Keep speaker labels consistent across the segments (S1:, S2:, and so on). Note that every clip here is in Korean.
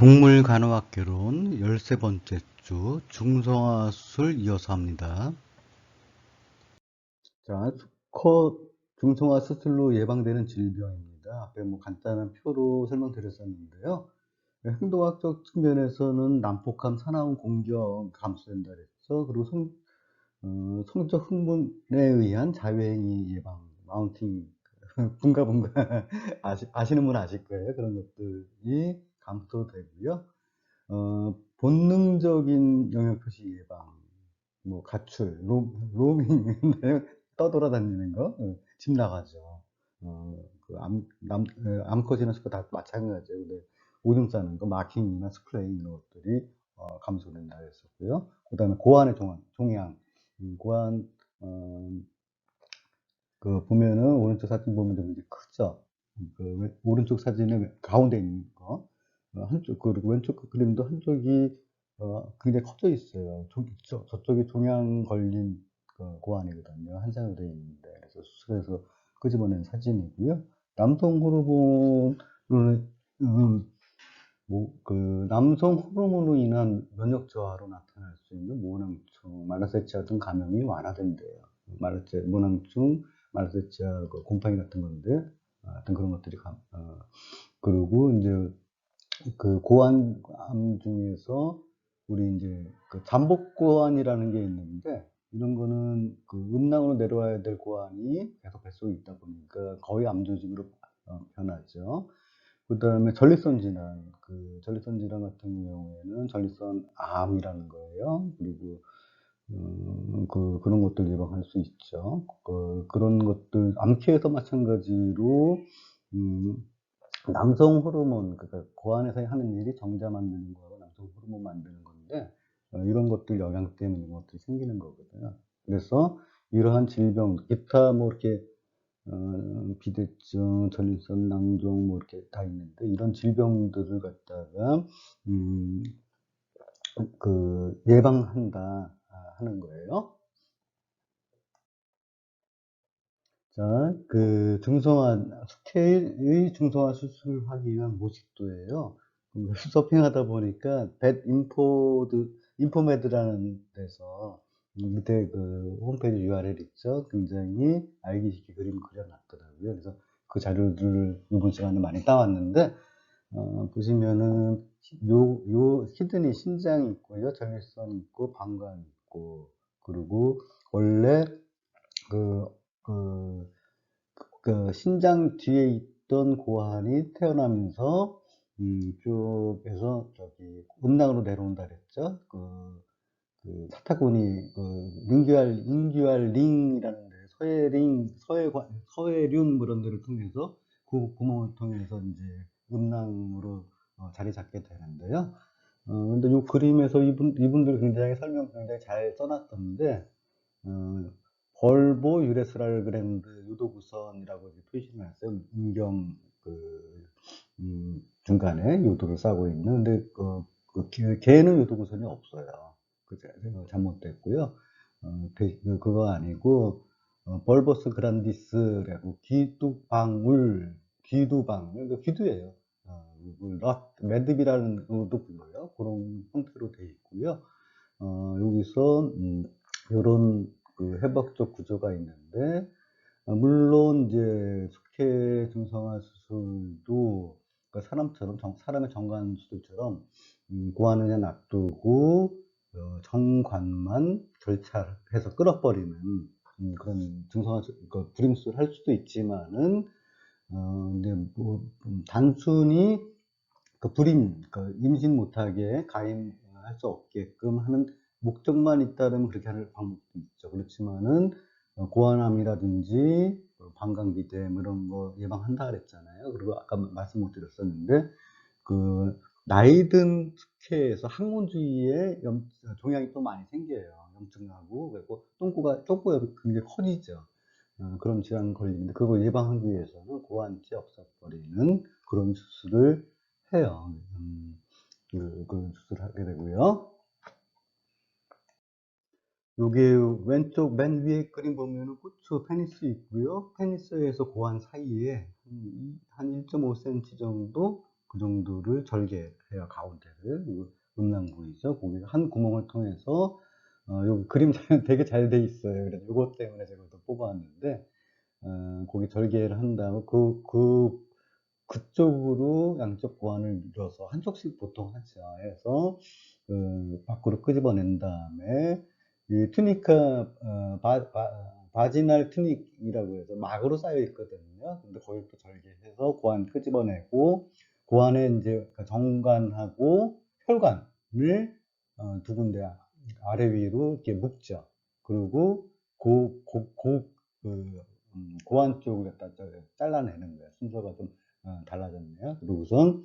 S1: 동물간호학개론 13번째 주 중성화 수술 이어서 합니다. 자, 수컷 중성화 수술로 예방되는 질병입니다. 앞에 뭐 간단한 표로 설명드렸었는데요. 행동학적 측면에서는 난폭함, 사나운 공격 감소된다 그랬죠. 그리고 성, 어, 성적 흥분에 의한 자유행위 예방, 마운팅, 분가 분가 아시, 아시는 분 아실 거예요. 그런 것들이 감소되고요. 어, 본능적인 영역 표시 예방, 뭐 가출, 로, 로밍 떠돌아다니는 거, 어, 집 나가죠. 어, 그 암, 남, 어, 암컷이나 수컷 다 마찬가지죠. 근데 오줌 싸는 거, 마킹이나 스프레이 이런 것들이 어, 감소된다 했었고요. 그 다음에 고안의 종양, 종양 음, 고안, 어, 그 보면은 오른쪽 사진 보면 되게 크죠. 그 오른쪽 사진은 가운데 있는 거, 어, 한쪽 그리고 왼쪽 그림도 한쪽이 어, 굉장히 커져 있어요. 저, 저쪽이 종양 걸린 그 고안이거든요. 한 장으로 되어 있는데 그래서 수술해서 끄집어낸 사진이고요. 남성 호르몬은 음, 뭐, 그 남성 호르몬으로 인한 면역 저하로 나타날 수 있는 모낭충, 말라세치아 등 감염이 완화된대요. 말라세 모낭충, 말라세치아 그 곰팡이 같은 건데 하여튼 그런 것들이 감, 어, 그리고 이제 그 고환암 중에서 우리 이제 그 잠복 고환이라는 게 있는데 이런 거는 그 음낭으로 내려와야 될 고환이 계속 뱃속에 있다 보니까 거의 암 조직으로 어, 변하죠. 그 다음에 전립선 질환, 그 전립선 질환 같은 경우에는 전립선 암이라는 거예요. 그리고 음, 그 그런 것들 예방할 수 있죠. 그, 그런 것들 암캐에서 마찬가지로 음, 남성 호르몬, 그러니까 고안에서 하는 일이 정자 만드는 거하고 남성 호르몬 만드는 건데, 어, 이런 것들 영향 때문에 이런 것들이 생기는 거거든요. 그래서 이러한 질병, 기타 뭐 이렇게, 어, 비대증, 전립선 낭종 뭐 이렇게 다 있는데, 이런 질병들을 갖다가, 음, 그, 예방한다 하는 거예요. 자, 그 중성화, 스케일의 중성화 수술하기 위한 모식도예요. 서핑하다 보니까 벳 인포드, 인포메드라는 데서 밑에 그 홈페이지 URL 있죠. 굉장히 알기 쉽게 그림 그려놨더라고요. 그래서 그 자료들을 이번 시간에 많이 따왔는데, 어, 보시면은 요, 요 히든이 신장이 있고요. 전립선이 있고, 방광이 있고, 그리고 원래 그 그, 그 신장 뒤에 있던 고환이 태어나면서 음, 이쪽에서 저기 음낭으로 내려온다 그랬죠. 그, 그 사타구니 그 링규알 링규알 링이라는 데 서해링 서해관 서해륜 그런 데를 통해서 그 구멍을 통해서 이제 음낭으로 어, 자리 잡게 되는데요. 어, 근데 이 그림에서 이분 이분들 굉장히 설명 굉장히 잘 써놨던데 어, 벌보 유레스랄 그랜드 요도구선이라고 표시를 했어요. 음경 그 음, 중간에 요도를 싸고 있는 근데 그, 그 개는 요도구선이 없어요. 그제 잘못됐고요. 어, 그, 그거 아니고 어, 벌버스 그란디스라고 기두방울 기두방 그 기두예요. 어, 럿 매듭이라는 것도 불러요. 그런 형태로 되어 있고요. 어, 여기서 음, 이런 그 해박적 구조가 있는데 아, 물론 이제 숙회 중성화 수술도 그러니까 사람처럼 정, 사람의 정관 수술처럼 음, 그냥 놔두고 어, 정관만 절차해서 끌어버리는 음, 그런 중성화 그 불임수를 할 수도 있지만은 어, 근데 뭐, 음, 단순히 그 불임, 그 임신 못하게 가임할 수 없게끔 하는 목적만 있다면 그렇게 하는 방법도 있죠. 그렇지만은 어, 고환암이라든지 뭐 이런 거 예방한다 그랬잖아요. 그리고 아까 말씀 못 드렸었는데 그 나이 든 특혜에서 항문 주위에 염, 종양이 또 많이 생겨요. 염증하고 그리고 똥구가 똥구가 굉장히 커지죠. 어, 그런 질환 걸리는데 그걸 예방하기 위해서는 고환치 없애버리는 그런 수술을 해요. 음, 그, 그 수술을 하게 되고요. 여기 왼쪽 맨 위에 그림 보면은 고추 페니스 있고요. 페니스에서 고안 사이에 한 1.5cm 정도 그 정도를 절개해요, 가운데를. 그리고 음낭 부위죠. 거기 한 구멍을 통해서, 어, 요 그림 잘- 되게 잘 돼 있어요. 그래서 요것 때문에 제가 또 뽑아왔는데, 어, 거기 절개를 한 다음에 그, 그, 그쪽으로 양쪽 고환을 밀어서 한쪽씩 보통 하죠. 해서, 그, 밖으로 끄집어낸 다음에, 이 투니카, 어, 바, 바, 바 지날 투닉이라고 해서 막으로 쌓여 있거든요. 근데 거기를 또 절개해서 고환 끄집어내고, 고환에 이제 그 정관하고 혈관을 어, 두 군데 아래 위로 이렇게 묶죠. 그리고 고, 고, 고, 그, 음, 고환 쪽을 갖다 저- 잘라내는 거예요. 순서가 좀 어, 달라졌네요. 그리고 우선,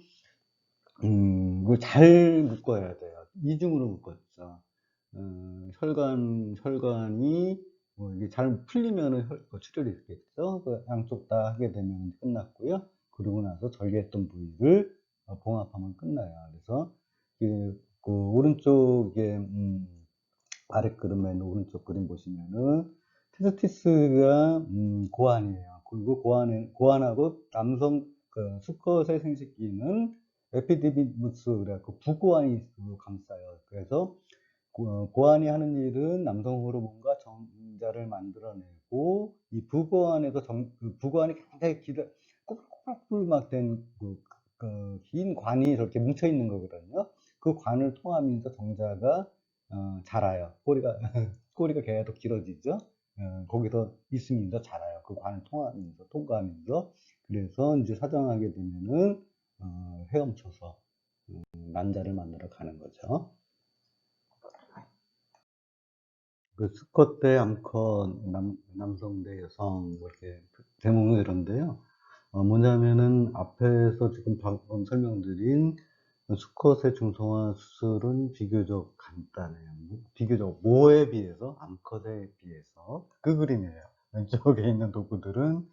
S1: 음, 잘 묶어야 돼요. 이중으로 묶었죠. 어, 혈관, 혈관이 뭐 이게 잘 풀리면은 혈, 그 출혈이 있겠죠. 그 양쪽 다 하게 되면 끝났고요. 그러고 나서 절개했던 부위를 어, 봉합하면 끝나요. 그래서 그, 그 오른쪽에 음, 아래 그림에 오른쪽 그림 보시면은 테스티스가 음, 고환이에요. 그리고 고환에 고환하고 남성 그 수컷의 생식기는 에피디미무스 그래갖고 부고환이 감싸요. 그래서 고- 고환이 하는 일은 남성 호르몬과 정자를 만들어내고 이 부고환에서 정, 그 부고환이 굉장히 기다 꼬불꼬불 막된 그, 그, 긴 관이 저렇게 뭉쳐 있는 거거든요. 그 관을 통하면서 정자가 어, 자라요. 꼬리가 꼬리가 계속 길어지죠. 어, 거기서 있으면서 자라요. 그 관을 통하면서 통과하면서 그래서 이제 사정하게 되면은 어, 헤엄쳐서 음, 난자를 만들어 가는 거죠. 그 수컷 대 암컷, 남, 남성 대 여성, 뭐 이렇게 대목은 이런데요. 어, 뭐냐면은 앞에서 지금 방금 설명드린 수컷의 중성화 수술은 비교적 간단해요. 비교적 모에 비해서, 암컷에 비해서. 그 그림이에요. 왼쪽에 있는 도구들은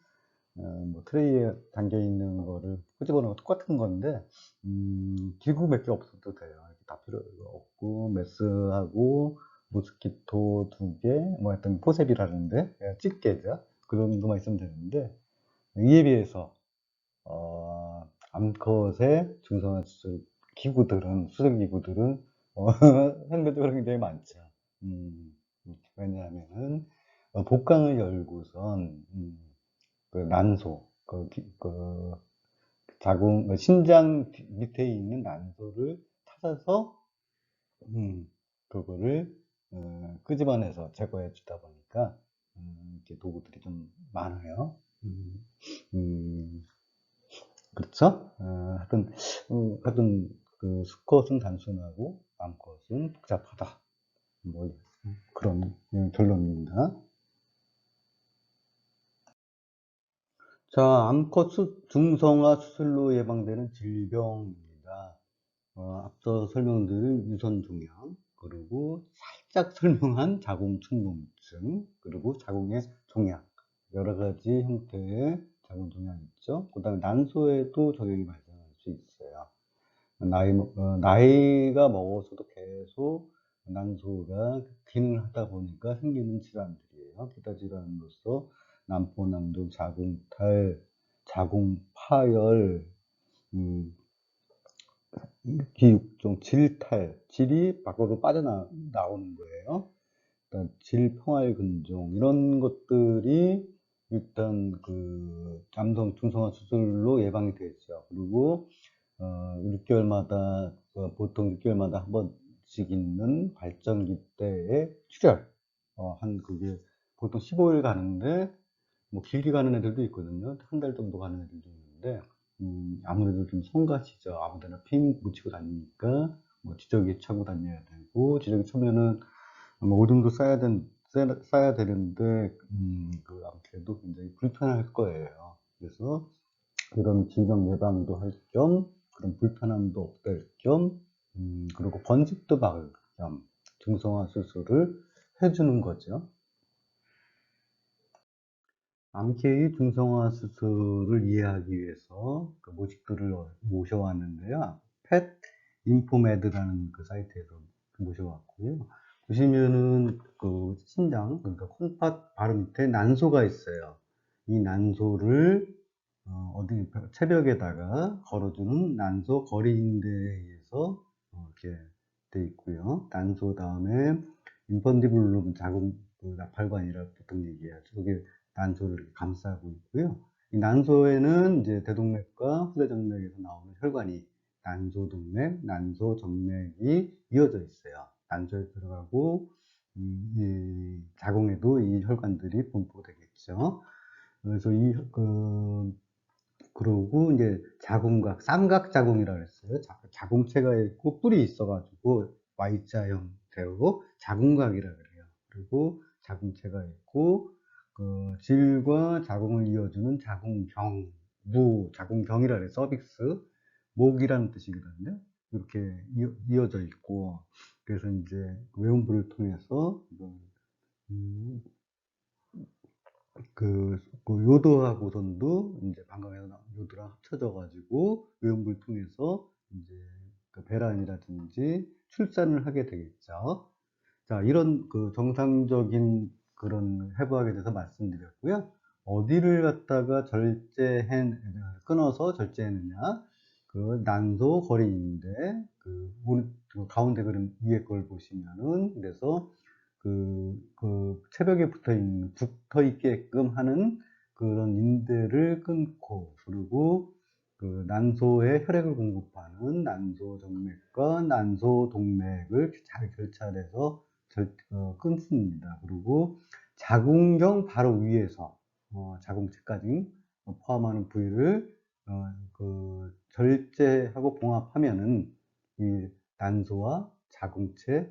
S1: 어, 뭐 트레이에 담겨 있는 거를 끄집어내고 똑같은 건데 음, 기구 몇 개 없어도 돼요. 다 필요 없고 메스하고 모스키토 두 개, 뭐 하여튼 포셉이라는데 예, 집게죠. 그 정도만 있으면 되는데 이에 비해서 어, 암컷의 중성화 수술 기구들은 수술 기구들은 어, 상대적으로 굉장히 많죠. 음, 왜냐하면은 어, 복강을 열고선 음, 그 난소, 그, 기- 그 자궁, 그 뒤- 밑에 있는 난소를 찾아서, 음, 그거를, 어, 끄집어내서 제거해 주다 보니까, 음, 이렇게 도구들이 좀 많아요. 음, 음, 그렇죠? 어, 하여튼, 어, 하여튼, 그 수컷은 단순하고, 암컷은 복잡하다. 뭐, 그런 음, 결론입니다. 자, 암컷 수- 중성화 수술로 예방되는 질병입니다. 어, 앞서 설명드린 유선 종양, 그리고 살 짝 설명한 자궁 충농증, 그리고 자궁의 종양, 여러 가지 형태의 자궁 종양 있죠. 그 다음에 난소에도 적용이 발생할 수 있어요. 나이, 먹- 어, 나이가 먹어서도 계속 난소가 기능을 하다 보니까 생기는 질환들이에요. 기타 질환으로서 난포남도, 자궁탈, 자궁파열, 음, 기육종, 질탈, 질이 밖으로 빠져나오는 거예요. 그러니까 질평활근종 이런 것들이 일단 그 남성 중성화 수술로 예방이 되죠. 그리고 어, 6개월마다 어, 보통 6개월마다 한 번씩 있는 발정기 때의 출혈 어, 한 그게 보통 15일 가는데 뭐 길게 가는 애들도 있거든요. 한 달 정도 가는 애들도 있는데 음, 아무래도 좀 성가시죠. 아무데나 핀 묻히고 다니니까 뭐 지저귀 차고 다녀야 되고 지저귀 차면은 뭐 오줌도 싸야 된 싸야 되는데 음, 그 아무래도 굉장히 불편할 거예요. 그래서 그런 질병 예방도 할 겸 그런 불편함도 없앨 겸 음, 그리고 번식도 막을 겸 중성화 수술을 해주는 거죠. 암케이 중성화 수술을 이해하기 위해서 그 모식들을 모셔왔는데요. 펫 인포메드라는 그 사이트에서 모셔왔고요. 보시면은 그 신장, 그러니까 콩팥 바로 밑에 난소가 있어요. 이 난소를 어, 디 체벽에다가 걸어주는 난소 거리인대에 의해서 어, 이렇게 돼 있고요. 난소 다음에 인펀디블룸 자궁 그 나팔관이라 보통 얘기하죠. 그게 난소를 감싸고 있고요. 이 난소에는 이제 대동맥과 후대정맥에서 나오는 혈관이 난소동맥, 난소정맥이 이어져 있어요. 난소에 들어가고 음, 이 자궁에도 이 혈관들이 분포되겠죠. 그래서 이 그, 그러고 이제 자궁각, 쌍각 자궁이라고 했어요. 자 궁체가 있고 뿔이 있어가지고 Y자 형태로 자궁각이라 그래요. 그리고 자궁체가 있고 그 질과 자궁을 이어주는 자궁경, 무, 자궁경이라 그래요. 서빅스, 목이라는 뜻이거든요. 이렇게 이어, 져 있고 그래서 이제 외음부를 통해서 음, 그, 그 요도하고 선도 이제 방광 요도랑 합쳐져 가지고 외음부를 통해서 이제 그 배란이라든지 출산을 하게 되겠죠. 자, 이런 그 정상적인 그런 해부학에 대해서 말씀드렸고요. 어디를 갖다가 절제해, 끊어서 절제했느냐. 그 난소 거리인데, 그, 그 가운데 그림 위에 걸 보시면은, 그래서 그, 그 체벽에 붙어 있는, 붙어 있게끔 하는 그런 인대를 끊고, 그리고 그 난소에 혈액을 공급하는 난소 정맥과 난소 동맥을 잘 결찰해서 절, 어, 끊습니다. 그리고 자궁경 바로 위에서 어, 자궁체까지 포함하는 부위를 어, 그 절제하고 봉합하면은 이 난소와 자궁체,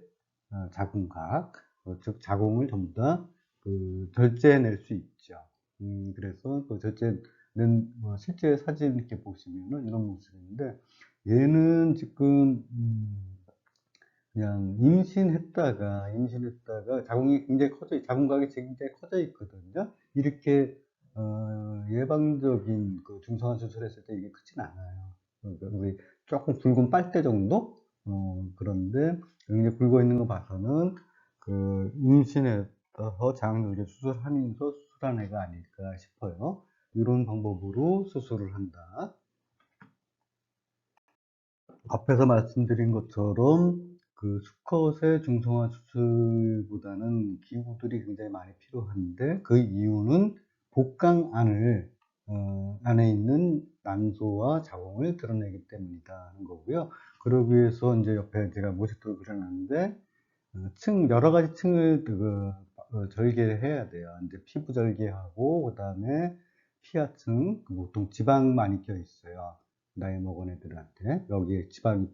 S1: 어, 자궁각, 어, 즉 자궁을 전부 다 그 절제해낼 수 있죠. 음, 그래서 그 절제는 뭐 실제 사진 이렇게 보시면은 이런 모습인데 얘는 지금 음, 그냥 임신했다가 임신했다가 자궁이 굉장히 커져 자궁각이 굉장히 커져 있거든요. 이렇게 어, 예방적인 그 중성화 수술했을 때 이게 크진 않아요. 그러니까 우리 조금 붉은 빨대 정도 어, 그런데 굉장히 굵어 있는 거 봐서는 그 임신해서 자궁절개 수술하면서 수술한 애가 아닐까 싶어요. 이런 방법으로 수술을 한다. 앞에서 말씀드린 것처럼 그 수컷의 중성화 수술보다는 기구들이 굉장히 많이 필요한데 그 이유는 복강 안을 어, 안에 있는 난소와 자궁을 드러내기 때문이다 하는 거고요. 그러기 위해서 이제 옆에 제가 모식도를 그려놨는데 어, 층 여러 가지 층을 그, 어, 절개를 해야 돼요. 이제 피부 절개하고 그 다음에 피하층 그 보통 지방 많이 껴 있어요. 나이 먹은 애들한테 여기에 지방이 어,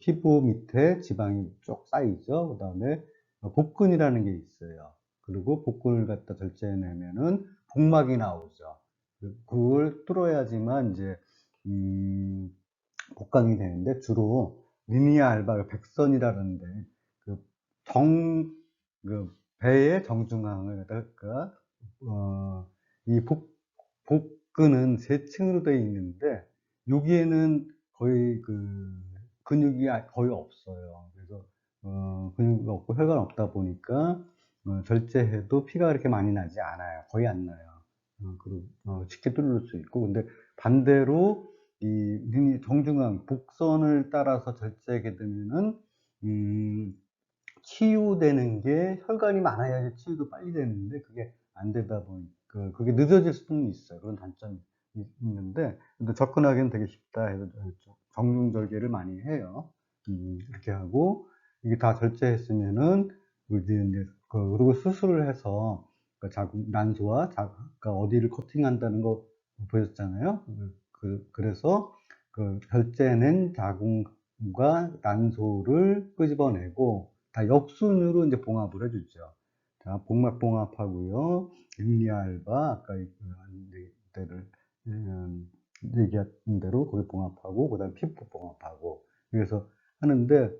S1: 피부 밑에 지방이 쭉 쌓이죠. 그 다음에 복근이라는 게 있어요. 그리고 복근을 갖다 절제해내면은 복막이 나오죠. 그걸 뚫어야지만 이제 음, 복강이 되는데 주로 리니아 알바 백선이라는데 그 정, 그 배의 정중앙을 갖다가 어, 이 복, 복근은 세 층으로 되어 있는데 여기에는 거의 그 근육이 아, 거의 없어요. 그래서 어, 근육이 없고 혈관 없다 보니까 어, 절제해도 피가 그렇게 많이 나지 않아요. 거의 안 나요. 어, 그리고 어, 쉽게 뚫을 수 있고 근데 반대로 이 정중앙 복선을 따라서 절제하게 되면은 음, 치유되는 게 혈관이 많아야 치유도 빨리 되는데 그게 안 되다 보니 그 그게 늦어질 수는 있어요. 그런 단점이 있는데 근데 접근하기는 되게 쉽다 해서 정중절개를 많이 해요. 음, 이렇게 하고 이게 다 절제했으면은 이제 그 그리고 수술을 해서 그 자궁 난소와 자, 그러니까 어디를 커팅한다는 거 보였잖아요. 그, 그래서 그 결제낸 자궁과 난소를 끄집어내고 다 역순으로 이제 봉합을 해주죠. 자, 복막 봉합하고요. 일리알바 아까 한 대를 음, 얘기한 대로 거기 봉합하고 그 다음 피부 봉합하고 그래서 하는데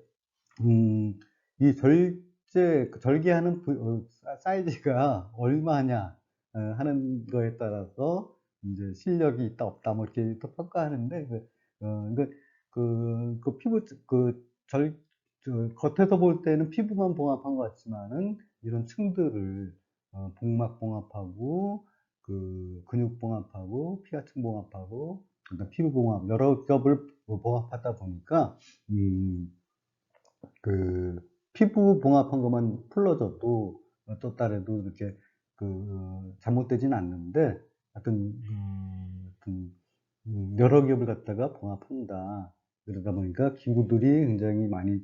S1: 음, 이 절제 그 절개하는 부, 어, 사이즈가 얼마냐 어, 하는 거에 따라서 이제 실력이 있다 없다 뭐 이렇게 또 평가하는데 그, 어, 그, 그, 그 피부 그절 겉에서 볼 때는 피부만 봉합한 것 같지만은 이런 층들을 어, 복막 봉합하고 그 근육 봉합하고 피하층 봉합하고 그다음 피부 봉합 여러 겹을 봉합하다 보니까 음, 그 피부 봉합한 것만 풀러져도 또 따라도 이렇게 그 잘못되진 않는데 하여튼 음, 여러 겹을 갖다가 봉합한다. 그러다 보니까 기구들이 굉장히 많이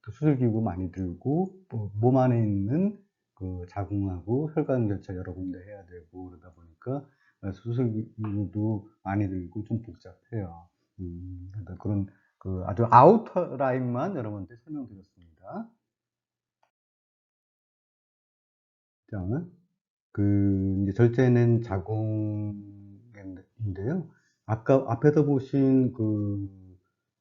S1: 그 수술 기구 많이 들고 뭐, 몸 안에 있는 그 자궁하고 혈관 결차 여러 군데 해야 되고 그러다 보니까 수술 기구도 많이 들고 좀 복잡해요. 음, 그런 그 아주 아우터 라인만 여러분한테 설명드렸습니다. 자, 그 이제 절제는 자궁인데요. 아까 앞에서 보신 그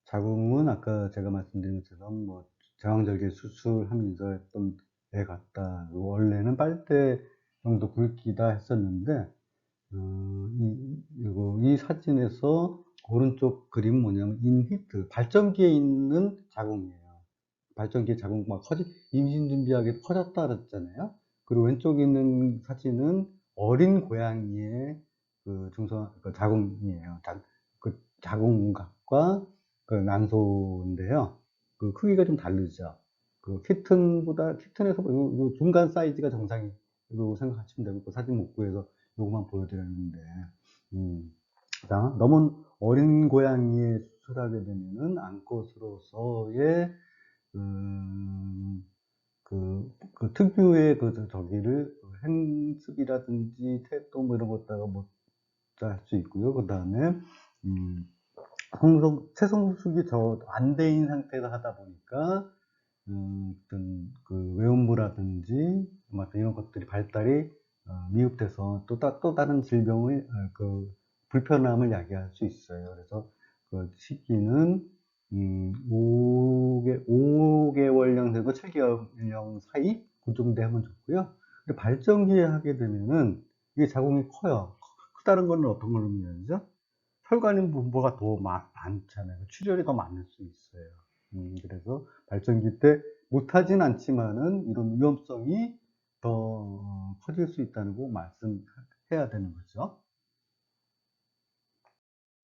S1: 자궁은 아까 제가 말씀드린 것처럼 뭐 제왕절개 수술하면서 했던 애 같다. 원래는 빨대 정도 굵기다 했었는데 어, 이, 이거, 이 사진에서 오른쪽 그림 뭐냐면 인히트 발전기에 있는 자궁이에요. 발전기 자궁 막 커지 임신 준비하게 커졌다 그랬잖아요. 그리고 왼쪽에 있는 사진은 어린 고양이의 그 중성 그 자궁이에요. 자, 그 자궁각과 그 난소인데요. 그 크기가 좀 다르죠. 그 키튼보다 키튼에서 요, 중간 사이즈가 정상이라고 생각하시면 되고 그 사진 못 구해서 요것만 보여드렸는데 음. 자, 너무 어린 고양이에 수술하게 되면은 암컷으로서의 음, 그, 그 특유의 그 저기를 행습이라든지 태도 뭐 이런 것다가 못할수 있고요. 그 다음에 음, 성성 체성숙이 저 안 돼인 상태에서 하다 보니까 음, 어떤 그 외음부라든지 뭐 이런 것들이 발달이 어, 미흡돼서 또, 따, 또 다른 질병의 어, 그 불편함을 야기할 수 있어요. 그래서 그 시기는 음, 5개, 5개월령 되고 7개월령 사이 그 정도 하면 좋고요. 근데 발전기에 하게 되면은 이게 자궁이 커요. 크다는 건 어떤 걸 의미하죠? 혈관인 분포가 더 많잖아요. 출혈이 더 많을 수 있어요. 음, 그래서 발전기 때 못하진 않지만은 이런 위험성이 더 어, 커질 수 있다는 거 말씀해야 되는 거죠.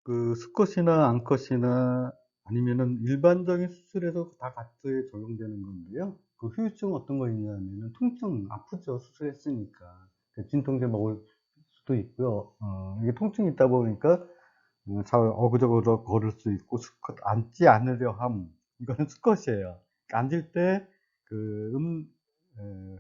S1: 그 수컷이나 암컷이나 아니면은 일반적인 수술에서 다 같이 적용되는 건데요. 그 후유증 어떤 거 있냐면은 통증 아프죠 수술했으니까 그 진통제 먹을 수도 있고요. 어, 이게 통증이 있다 보니까 어, 잘 어그저그저 걸을 수 있고 수컷 앉지 않으려 함 이거는 수컷이에요. 앉을 때 그 음,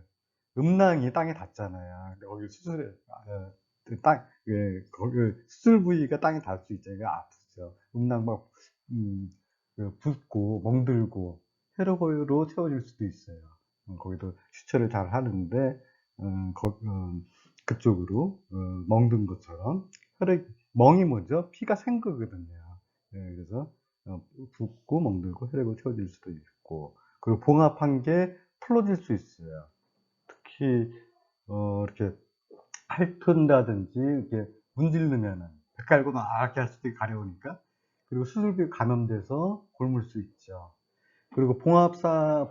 S1: 음낭이 땅에 닿잖아요. 거기 수술에 어, 그 땅, 예, 거기 수술 부위가 땅에 닿을 수 있잖아요. 아프죠. 음낭 막 음, 그 붓고 멍들고 혈액으로 채워질 수도 있어요. 음, 거기도 추천을 잘 하는데 음, 거, 음, 그쪽으로 어, 멍든 것처럼 혈액 멍이 뭐죠? 피가 생 거거든요. 예, 그래서 어, 붓고 멍들고 혈액으로 채워질 수도 있고 그리고 봉합한 게 풀어질 수 있어요. 특히 어, 이렇게 핥은다든지 이렇게 문질르면은 배 깔고 나렇게 할 수도 가려우니까 그리고 수술비 감염돼서 굶을 수 있죠. 그리고 봉합사에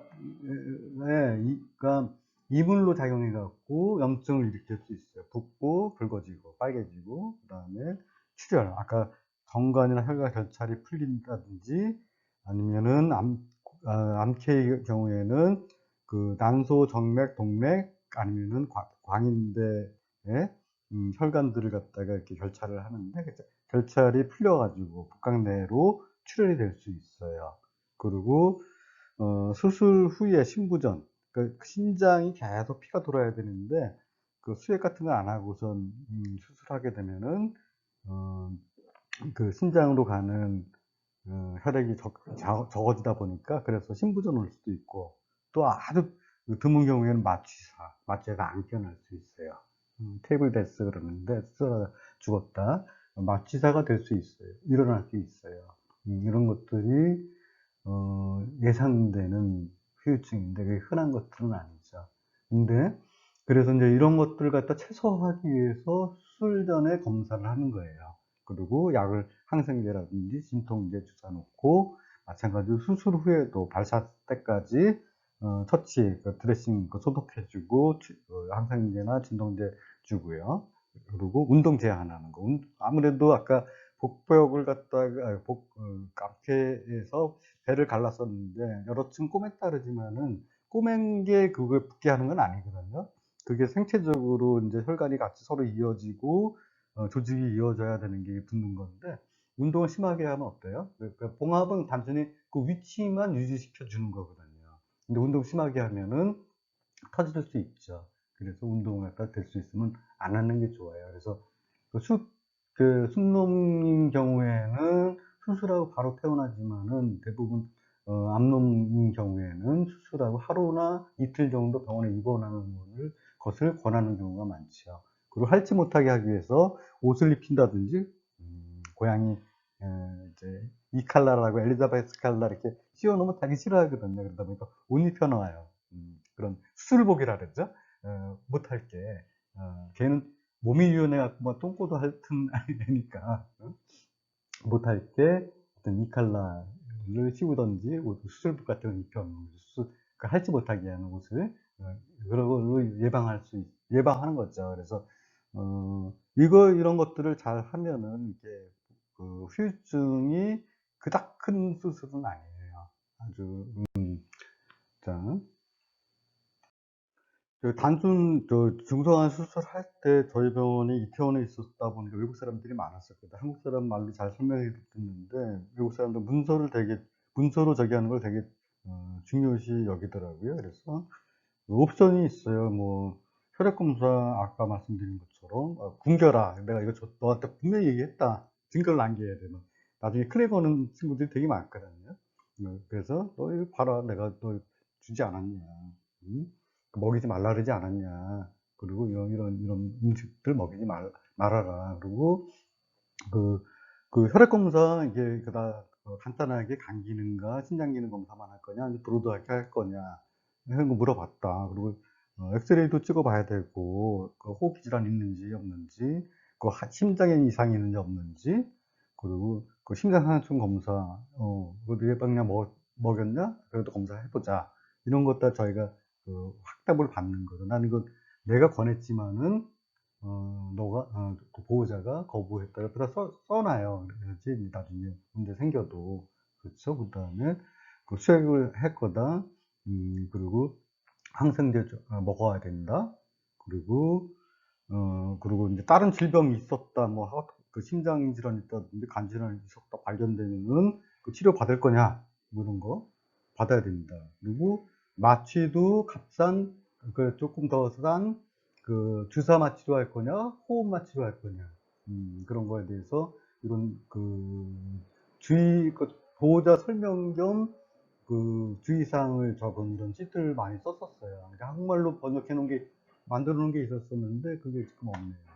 S1: 그러니까 이물로 작용해 갖고 염증을 일으킬 수 있어요. 붓고 붉어지고 빨개지고 그 다음에 출혈 아까 정관이나 혈관 결찰이 풀린다든지 아니면은 암, 아, 암케의 경우에는 그 난소, 정맥, 동맥 아니면은 광인대의 음, 혈관들을 갖다가 이렇게 결찰을 하는데 결찰이 풀려가지고 복강 내로 출혈이 될 수 있어요. 그리고 어, 수술 후에 신부전 그 신장이 계속 피가 돌아야 되는데 그 수액 같은 거 안 하고선 음, 수술하게 되면은 어, 그 신장으로 가는 어, 혈액이 적, 어지다 보니까 그래서 신부전 올 수도 있고 또 아주 드문 경우에는 마취사, 마취가 안 깨어날 수 있어요. 음, 테이블 데스 그러는데 쓰러 죽었다. 마취사가 될 수 있어요. 일어날 수 있어요. 음, 이런 것들이 어, 예상되는 후유증인데 그게 흔한 것들은 아니죠. 근데 그래서 이제 이런 것들을 갖다 최소화하기 위해서 수술 전에 검사를 하는 거예요. 그리고 약을 항생제라든지 진통제 주사 놓고 마찬가지로 수술 후에도 발사 때까지 어, 터치, 그 드레싱 그 소독해주고 어, 항생제나 진통제 주고요. 그리고 운동 제한하는 거. 운- 아무래도 아까 복벽을 갖다가 아, 복 어, 카페에서 배를 갈랐었는데 여러 층 꼬매 따르지만은 꼬맨 게 그걸 붙게 하는 건 아니거든요. 그게 생체적으로 이제 혈관이 같이 서로 이어지고 어, 조직이 이어져야 되는 게 붙는 건데 운동을 심하게 하면 어때요? 그러니까 봉합은 단순히 그 위치만 유지시켜 주는 거거든요. 근데 운동 심하게 하면은 터질 수 있죠. 그래서 운동을 갖다 될 수 있으면 안 하는 게 좋아요. 그래서 그 수, 그 순놈인 경우에는 수술하고 바로 퇴원하지만은 대부분 어, 암놈인 경우에는 수술하고 하루나 이틀 정도 병원에 입원하는 것을 권하는 경우가 많죠. 그리고 할지 못하게 하기 위해서 옷을 입힌다든지 음, 고양이 에, 이제 이 칼라라고 엘리자베스 칼라 이렇게 씌워놓으면 자기 싫어하거든요. 그러다 보니까 옷 입혀놔요. 음, 그런 수술복이라 그러죠. 어, 못할 게. 어, 걔는 몸이 유연해갖고 뭐 똥꼬도 할튼 아니니까 어? 못할 게 어떤 이 칼라를 씌우던지 옷, 수술복 같은 걸 입혀놓는 수술, 그 할지 못하게 하는 옷을 어, 그런 걸로 예방할 수 있- 예방하는 거죠. 그래서 어, 이거 이런 것들을 잘 하면은 이게 그 후유증이 그닥 큰 수술은 아니에요. 아주 음, 자. 그 단순 저 중성화 수술할 때 저희 병원에 이태원에 있었다 보니까 외국 사람들이 많았었거든. 한국 사람 말로 잘 설명해 듣는데 외국 사람들 문서를 되게 문서로 저기 하는 걸 되게 어, 중요시 여기더라고요. 그래서 옵션이 있어요. 뭐 혈액 검사 아까 말씀드린 것 처럼 어, 굶겨라. 내가 이거 저- 너한테 분명히 얘기했다. 증거를 남겨야 돼. 뭐. 나중에 큰애 거는 친구들이 되게 많거든요. 어, 그래서 너 이거 봐라. 내가 너 주지 않았냐. 응? 먹이지 말라 그러지 않았냐. 그리고 이런, 이런, 이런 음식들 먹이지 말, 말아라. 그리고 그, 그 혈액 검사, 이게, 그다, 어, 간단하게 간 기능과 신장 기능 검사만 할 거냐, 브로드하게 할 거냐, 이런 거 물어봤다. 그리고, 어, 엑스레이도 찍어봐야 되고, 그 호흡 질환 있는지 없는지, 그 하- 심장에 이상이 있는지 없는지, 그리고 그 심장상충 검사, 어, 그 먹, 먹였냐? 그래도 검사해보자. 이런 것들 저희가 그 확답을 받는 거죠. 나는 이거 내가 권했지만은 어, 너가 어, 그 보호자가 거부했다. 옆에다 써, 써놔요. 그래야지 나중에 문제 생겨도 그렇죠. 그 다음에 그 수액을 할 거다. 음, 그리고 항생제 좀, 어, 먹어야 된다. 그리고 어, 그리고 이제 다른 질병이 있었다. 뭐 하- 그 심장 질환이 있다든지 간 질환이 있었다 발견되면은 그 치료 받을 거냐 뭐 이런 거 받아야 됩니다. 그리고 마취도 값싼 그 조금 더 싼 그 주사 마취로 할 거냐 호흡 마취로 할 거냐 음, 그런 거에 대해서 이런 그 주의 그 보호자 설명 겸 그 주의사항을 적은 이런 시트를 많이 썼었어요. 그러니까 한국말로 번역해 놓은 게 만들어 놓은 게 있었었는데 그게 지금 없네요.